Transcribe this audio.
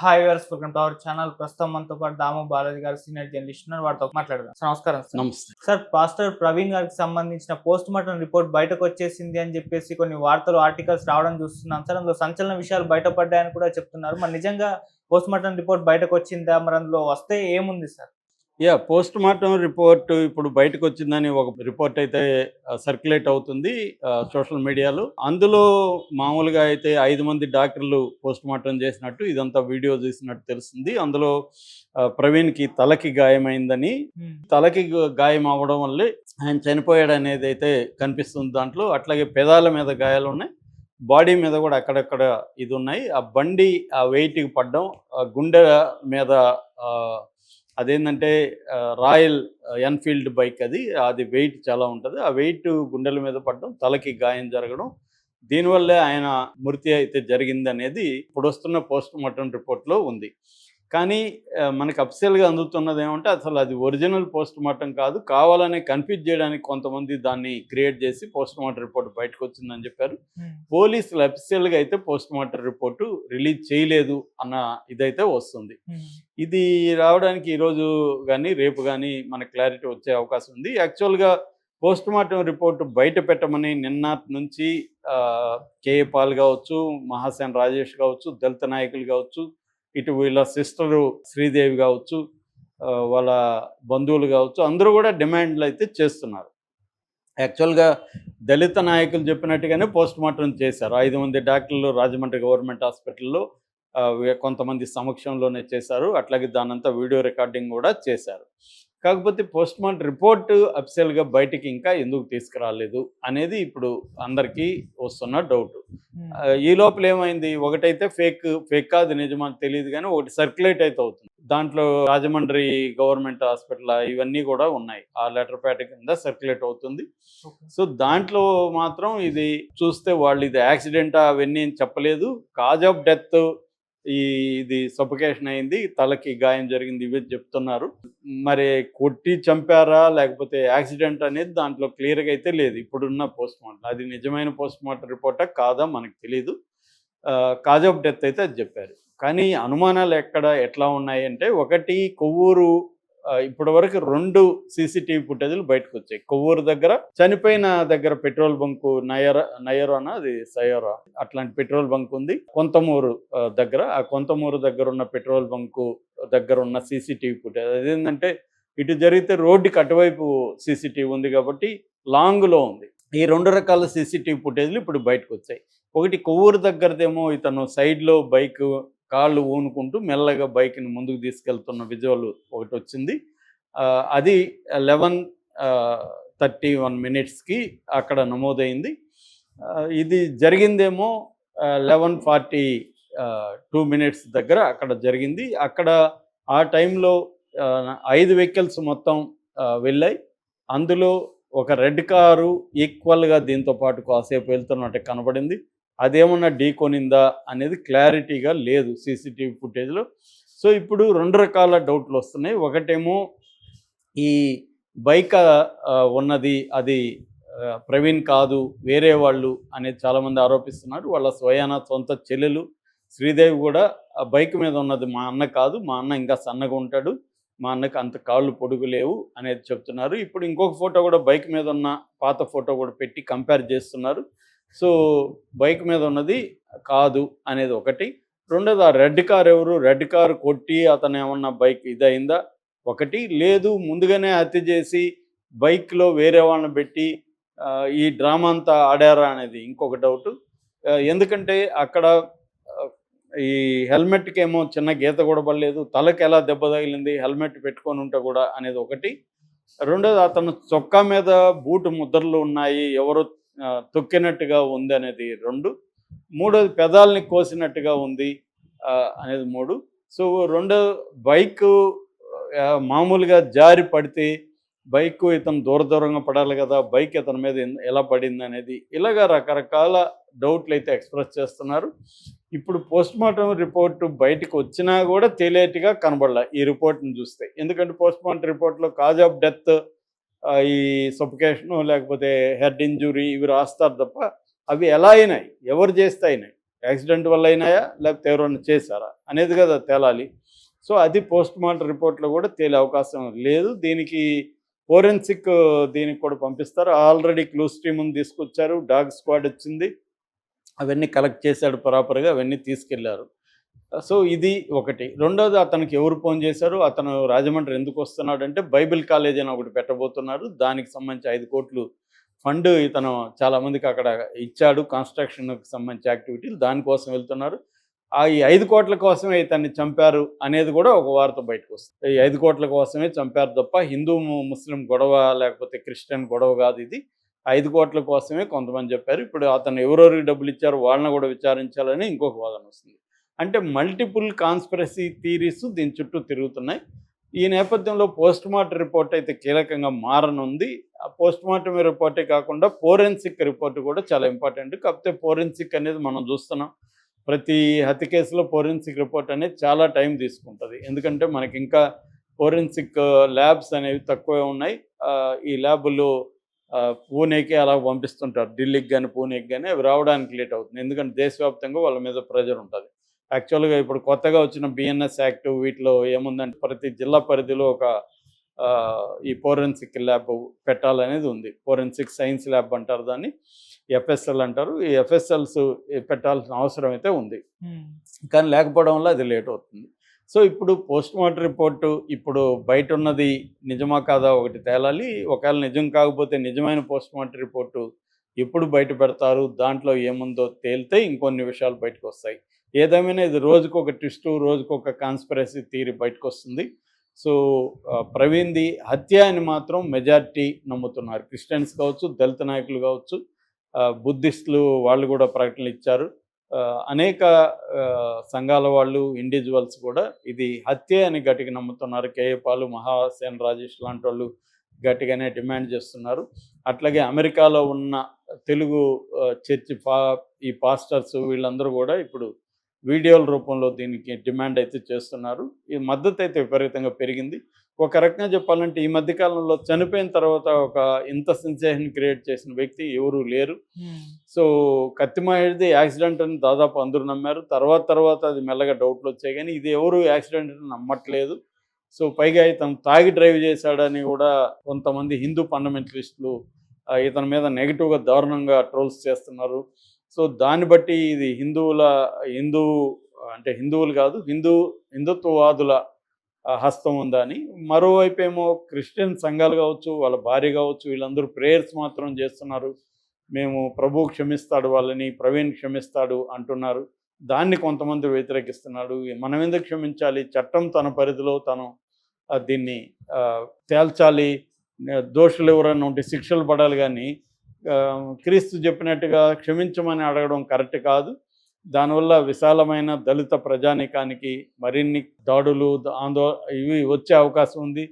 Hi viewers welcome to our channel ప్రస్తుతం మనతో పాటు దాము బాలాజీ గారు సీనియర్ జర్నలిస్ట్ ఉన్నారు. వారితో మాట్లాడదాం. సార్ నమస్కారం సార్. నమస్తే. సార్ పాస్టర్ ప్రవీణ్ గారికి సంబంధించిన పోస్ట్ మార్టం రిపోర్ట్ బయటకు వచ్చేసింది అని చెప్పేసి కొన్ని వార్తలు ఆర్టికల్స్ రావడం చూస్తున్నాం సార్. అందులో సంచలన విషయాలు బయటపడ్డాయని కూడా చెప్తున్నారు. మరి నిజంగా పోస్ట్ మార్టం రిపోర్ట్ బయటకు వచ్చిందా? మరి అందులో వస్తే ఏముంది sir? Yeah post mortem report ఇప్పుడు బయటకు వచ్చిందని ఒక రిపోర్ట్ అయితే సర్క్యులేట్ అవుతుంది సోషల్ మీడియాలో అందులో మామూలుగా అయితే ఐదు మంది డాక్టర్లు పోస్ట్ మార్టం చేసినట్టు ఇదంతా వీడియో చూసినట్టు తెలుస్తుంది. అందులో ఆ, ప్రవీణ్కి తలకి గాయమైందని. తలకి గా- గాయం అవ్వడం వల్లే ఆయన చనిపోయాడు అనేది అయితే కనిపిస్తుంది దాంట్లో. అట్లాగే పెదాల మీద గాయాలు ఉన్నాయి. బాడీ మీద కూడా అక్కడక్కడ ఇది ఉన్నాయి. ఆ బండి ఆ వెయిట్కి పడ్డం ఆ గుండె మీద అదేంటంటే రాయల్ ఎన్ఫీల్డ్ బైక్ అది. అది వెయిట్ చాలా ఉంటుంది. ఆ వెయిట్ గుండెల మీద పడడం తలకి గాయం జరగడం దీనివల్లే ఆయన మృతి అయితే జరిగింది అనేది ఇప్పుడు వస్తున్న పోస్ట్ మార్టం రిపోర్ట్లో ఉంది. కానీ మనకి అఫిషియల్గా అందుతున్నది ఏమంటే అసలు అది ఒరిజినల్ పోస్ట్ మార్టం కాదు. కావాలనే కన్ఫ్యూజ్ చేయడానికి కొంతమంది దాన్ని క్రియేట్ చేసి పోస్ట్ మార్టం రిపోర్ట్ బయటకు వచ్చిందని చెప్పారు పోలీసులు అఫిషియల్గా అయితే పోస్ట్ మార్టం రిపోర్టు రిలీజ్ చేయలేదు అన్న ఇదైతే వస్తుంది. ఇది రావడానికి ఈరోజు కానీ రేపు కానీ మన క్లారిటీ వచ్చే అవకాశం ఉంది. యాక్చువల్గా పోస్ట్ మార్టం రిపోర్టు బయట పెట్టమని నిన్న నుంచి కేఏ పాల్ కావచ్చు మహాసేన్ రాజేష్ కావచ్చు దళిత నాయకులు కావచ్చు ఇటు వీళ్ళ సిస్టరు శ్రీదేవి కావచ్చు వాళ్ళ బంధువులు కావచ్చు అందరూ కూడా డిమాండ్లు అయితే చేస్తున్నారు. యాక్చువల్గా దళిత నాయకులు చెప్పినట్టుగానే పోస్ట్ మార్టం చేశారు. ఐదు మంది డాక్టర్లు రాజమండ్రి గవర్నమెంట్ హాస్పిటల్లో కొంతమంది సమక్షంలోనే చేశారు. అట్లాగే దానంతా వీడియో రికార్డింగ్ కూడా చేశారు. కాకపోతే పోస్ట్ మార్టం రిపోర్ట్ అఫిషియల్గా బయటికి ఇంకా ఎందుకు తీసుకురాలేదు అనేది ఇప్పుడు అందరికీ వస్తున్న డౌట్. ఈ లోపల ఏమైంది? ఒకటైతే ఫేక్ ఫేక్ కాదు నిజమా తెలియదు కానీ ఒకటి సర్క్యులేట్ అయితే అవుతుంది. దాంట్లో రాజమండ్రి గవర్నమెంట్ హాస్పిటల్ ఇవన్నీ కూడా ఉన్నాయి. ఆ లెటర్ ప్యాడ్ కింద సర్క్యులేట్ అవుతుంది. సో దాంట్లో మాత్రం ఇది చూస్తే వాళ్ళు ఇది యాక్సిడెంట్ అవన్నీ చెప్పలేదు. కాజ్ ఆఫ్ డెత్ ఈ ఇది సఫికేషన్ అయింది తలకి గాయం జరిగింది ఇవి చెప్తున్నారు. మరి కొట్టి చంపారా లేకపోతే యాక్సిడెంట్ అనేది దాంట్లో క్లియర్గా అయితే లేదు. ఇప్పుడున్న పోస్ట్ మార్టం అది నిజమైన పోస్ట్ మార్టం రిపోర్టా కాదా మనకు తెలియదు కాజ్ ఆఫ్ డెత్ అయితే అది చెప్పారు. కానీ అనుమానాలు ఎక్కడ ఎట్లా ఉన్నాయి అంటే ఒకటి కొవ్వూరు ఇప్పటి వరకు రెండు సీసీటీవీ ఫుటేజ్లు బయటకు వచ్చాయి కొవ్వూరు దగ్గర చనిపోయిన దగ్గర పెట్రోల్ బంకు నయర నయరోనా? అది సయోరా. అట్లాంటి పెట్రోల్ బంక్ ఉంది. కొంతమూరు దగ్గర. ఆ కొంతమూరు దగ్గర ఉన్న పెట్రోల్ బంకు దగ్గర ఉన్న సీసీటీవీ ఫుటేజ్. అదేంటంటే ఇటు జరిగితే రోడ్డుకి అటువైపు సీసీటీవీ ఉంది కాబట్టి లాంగ్లో ఉంది. ఈ రెండు రకాల సీసీటీవీ ఫుటేజ్లు ఇప్పుడు బయటకు వచ్చాయి ఒకటి కొవ్వూరు దగ్గరదేమో ఇతను సైడ్లో బైక్ కాళ్ళు ఊనుకుంటూ మెల్లగా బైక్ని ముందుకు తీసుకెళ్తున్న విజువల్ ఒకటి వచ్చింది. అది లెవెన్ థర్టీ వన్ మినిట్స్కి అక్కడ నమోదైంది. ఇది జరిగిందేమో లెవెన్ ఫార్టీ టూ మినిట్స్ దగ్గర అక్కడ జరిగింది. అక్కడ ఆ టైంలో ఐదు వెహికల్స్ మొత్తం వెళ్ళాయి. అందులో ఒక రెడ్ కారు ఈక్వల్గా దీంతో పాటు కాసేపు వెళ్తున్నట్టు కనబడింది అదేమన్నా ఢీకొనిందా అనేది క్లారిటీగా లేదు సీసీటీవీ ఫుటేజ్లో. సో ఇప్పుడు రెండు రకాల డౌట్లు వస్తున్నాయి. ఒకటేమో ఈ బైక్ ఉన్నది అది ప్రవీణ్ కాదు వేరే వాళ్ళు అనేది చాలామంది ఆరోపిస్తున్నారు. వాళ్ళ స్వయాన సొంత చెల్లెలు శ్రీదేవి కూడా ఆ బైక్ మీద ఉన్నది మా అన్న కాదు మా అన్న ఇంకా సన్నగా ఉంటాడు మా అన్నకి అంత కాళ్ళు పొడుగు లేవు అనేది చెప్తున్నారు. ఇప్పుడు ఇంకొక ఫోటో కూడా బైక్ మీద ఉన్న పాత ఫోటో కూడా పెట్టి కంపేర్ చేస్తున్నారు. సో బైక్ మీద ఉన్నది కాదు అనేది ఒకటి. రెండోది ఆ రెడ్ కార్ ఎవరు? రెడ్ కార్ కొట్టి అతను ఏమన్నా బైక్ ఇదైందా? ఒకటి. లేదు ముందుగానే హత్య చేసి బైక్లో వేరే వాళ్ళని పెట్టి ఈ డ్రామా అంతా ఆడారా అనేది ఇంకొక డౌట్. ఎందుకంటే అక్కడ ఈ హెల్మెట్కి ఏమో చిన్న గీత కూడా పడలేదు. తలకు ఎలా దెబ్బ తగిలింది హెల్మెట్ పెట్టుకొని ఉంటే కూడా అనేది ఒకటి. రెండోది అతను చొక్కా మీద బూటు ముద్రలు ఉన్నాయి. ఎవరు తొక్కినట్టుగా ఉంది అనేది రెండు. మూడోది పెదాలని కోసినట్టుగా ఉంది అనేది మూడు. సో రెండో బైక్ మామూలుగా జారి పడితే బైక్ ఇతను దూర దూరంగా పడాలి కదా బైక్ ఇతని మీద ఎలా పడింది అనేది ఇలాగ రకరకాల డౌట్లు అయితే ఎక్స్ప్రెస్ చేస్తున్నారు. ఇప్పుడు పోస్ట్ మార్టం రిపోర్ట్ బయటకు వచ్చినా కూడా తేలేటిగా కనబడలే ఈ రిపోర్ట్ని చూస్తే. ఎందుకంటే పోస్ట్ మార్టం రిపోర్ట్లో కాజ్ ఆఫ్ డెత్ ఈ సఫికేషను లేకపోతే హెడ్ ఇంజురీ ఇవి రాస్తారు తప్ప అవి ఎలా అయినాయి? ఎవరు చేస్తే అయినాయి? యాక్సిడెంట్ వల్ల అయినాయా? లేకపోతే ఎవరైనా చేశారా? అనేది కదా తేలాలి. సో అది పోస్ట్ మార్టం రిపోర్ట్లో కూడా తేలే అవకాశం లేదు. దీనికి ఫోరెన్సిక్ దీనికి కూడా పంపిస్తారు. ఆల్రెడీ క్లూ టీమ్ని తీసుకొచ్చారు. డాగ్ స్క్వాడ్ వచ్చింది. అవన్నీ కలెక్ట్ చేశాడు ప్రాపర్గా అవన్నీ తీసుకెళ్ళారు. సో ఇది ఒకటి. రెండోది అతనికి ఎవరు ఫోన్ చేశారు? అతను రాజమండ్రి ఎందుకు వస్తున్నాడు అంటే బైబిల్ కాలేజ్ అని ఒకటి పెట్టబోతున్నారు. దానికి సంబంధించి ఐదు కోట్లు ఫండ్ ఇతను చాలా మందికి అక్కడ ఇచ్చాడు. కన్స్ట్రక్షన్కి సంబంధించి యాక్టివిటీలు దానికోసం వెళ్తున్నారు. ఆ ఈ ఐదు కోట్ల కోసమే ఇతన్ని చంపారు అనేది కూడా ఒక వార్త బయటకు వస్తుంది. ఈ ఐదు కోట్ల కోసమే చంపారు తప్ప హిందూ ముస్లిం గొడవ లేకపోతే క్రిస్టియన్ గొడవ కాదు ఇది. ఐదు కోట్ల కోసమే కొంతమంది చెప్పారు. ఇప్పుడు అతను ఎవరెవరికి డబ్బులు ఇచ్చారు? వాళ్ళని కూడా విచారించాలని ఇంకొక వాదన వస్తుంది. అంటే మల్టిపుల్ కాన్స్పిరసీ థీరీస్ దీని చుట్టూ తిరుగుతున్నాయి. ఈ నేపథ్యంలో పోస్ట్ మార్టం రిపోర్ట్ అయితే కీలకంగా మారనుంది. ఆ పోస్ట్ మార్టం రిపోర్టే కాకుండా ఫోరెన్సిక్ రిపోర్ట్ కూడా చాలా ఇంపార్టెంట్ కాకపోతే ఫోరెన్సిక్ అనేది మనం చూస్తున్నాం. ప్రతి హత్య కేసులో ఫోరెన్సిక్ రిపోర్ట్ అనేది చాలా టైం తీసుకుంటుంది. ఎందుకంటే మనకి ఇంకా ఫోరెన్సిక్ ల్యాబ్స్ uh, అనేవి తక్కువే ఉన్నాయి. ఈ ల్యాబులు పూణేకి అలా పంపిస్తుంటారు. ఢిల్లీకి కానీ పూణేకి కానీ అవి రావడానికి లేట్ అవుతుంది. ఎందుకంటే దేశవ్యాప్తంగా వాళ్ళ మీద ప్రెజర్ ఉంటుంది. యాక్చువల్గా ఇప్పుడు కొత్తగా వచ్చిన బిఎన్ఎస్ యాక్ట్ వీటిలో ఏముందంటే ప్రతి జిల్లా పరిధిలో ఒక ఈ ఫోరెన్సిక్ ల్యాబ్ పెట్టాలనేది ఉంది. ఫోరెన్సిక్ సైన్స్ ల్యాబ్ అంటారు దాన్ని. ఎఫ్ఎస్ఎల్ అంటారు. ఈ ఎఫ్ఎస్ఎల్స్ పెట్టాల్సిన అవసరం అయితే ఉంది. కానీ లేకపోవడం వల్ల అది లేట్ అవుతుంది. సో ఇప్పుడు పోస్ట్ మార్టం రిపోర్టు ఇప్పుడు బయట ఉన్నది నిజమా కాదా ఒకటి తేలాలి. ఒకవేళ నిజం కాకపోతే నిజమైన పోస్ట్ మార్టం రిపోర్టు ఎప్పుడు బయట పెడతారు? దాంట్లో ఏముందో తేలితే ఇంకొన్ని విషయాలు బయటకు వస్తాయి ఏదేమైనా ఇది రోజుకు ఒక ట్విస్ట్ రోజుకు ఒక కాన్స్పిరసీ థియరీ బయటకు వస్తుంది సో ప్రవీణ్ ప్రవీణ్ది హత్య అని మాత్రం మెజార్టీ నమ్ముతున్నారు. క్రిస్టియన్స్ కావచ్చు దళిత నాయకులు కావచ్చు బుద్ధిస్టులు వాళ్ళు కూడా ప్రకటనలు ఇచ్చారు. అనేక సంఘాల వాళ్ళు ఇండివిజువల్స్ కూడా ఇది హత్య అని గట్టిగా నమ్ముతున్నారు. కేఏ పాలు మహాసేన్ రాజేష్ లాంటి వాళ్ళు గట్టిగానే డిమాండ్ చేస్తున్నారు. అట్లాగే అమెరికాలో ఉన్న తెలుగు చర్చి పా ఈ పాస్టర్స్ వీళ్ళందరూ కూడా ఇప్పుడు వీడియోల రూపంలో దీనికి డిమాండ్ అయితే చేస్తున్నారు. ఈ మద్దతు అయితే విపరీతంగా పెరిగింది. ఒక రకంగా చెప్పాలంటే ఈ మధ్య కాలంలో చనిపోయిన తర్వాత ఒక ఇంత సెన్సేషన్ క్రియేట్ చేసిన వ్యక్తి ఎవరూ లేరు. సో కత్తిమాయేది యాక్సిడెంట్ అని దాదాపు అందరూ నమ్మారు. తర్వాత తర్వాత అది మెల్లగా డౌట్లు వచ్చాయి. కానీ ఇది ఎవరు యాక్సిడెంట్ అని నమ్మట్లేదు. సో పైగా ఇతను తాగి డ్రైవ్ చేశాడని కూడా కొంతమంది హిందూ ఫండమెంటలిస్టులు ఇతని మీద నెగిటివ్గా దారుణంగా ట్రోల్స్ చేస్తున్నారు. సో దాన్ని బట్టి ఇది హిందువుల హిందూ అంటే హిందువులు కాదు హిందూ హిందుత్వవాదుల హస్తం ఉందని. మరోవైపు ఏమో క్రిస్టియన్ సంఘాలు కావచ్చు వాళ్ళ భార్య కావచ్చు వీళ్ళందరూ ప్రేయర్స్ మాత్రం చేస్తున్నారు. మేము ప్రభు క్షమిస్తాడు వాళ్ళని ప్రవీణ్ క్షమిస్తాడు అంటున్నారు. దాన్ని కొంతమంది వ్యతిరేకిస్తున్నాడు మనం ఎందుకు క్షమించాలి? చట్టం తన పరిధిలో తను దీన్ని తేల్చాలి. దోషులు ఎవరైనా ఉంటే శిక్షలు పడాలి కానీ క్రీస్తు చెప్పినట్టుగా క్షమించమని అడగడం కరెక్ట్ కాదు. దానివల్ల విశాలమైన దళిత ప్రజానికానికి మరిన్ని దాడులు ఆందో ఇవి వచ్చే అవకాశం ఉంది.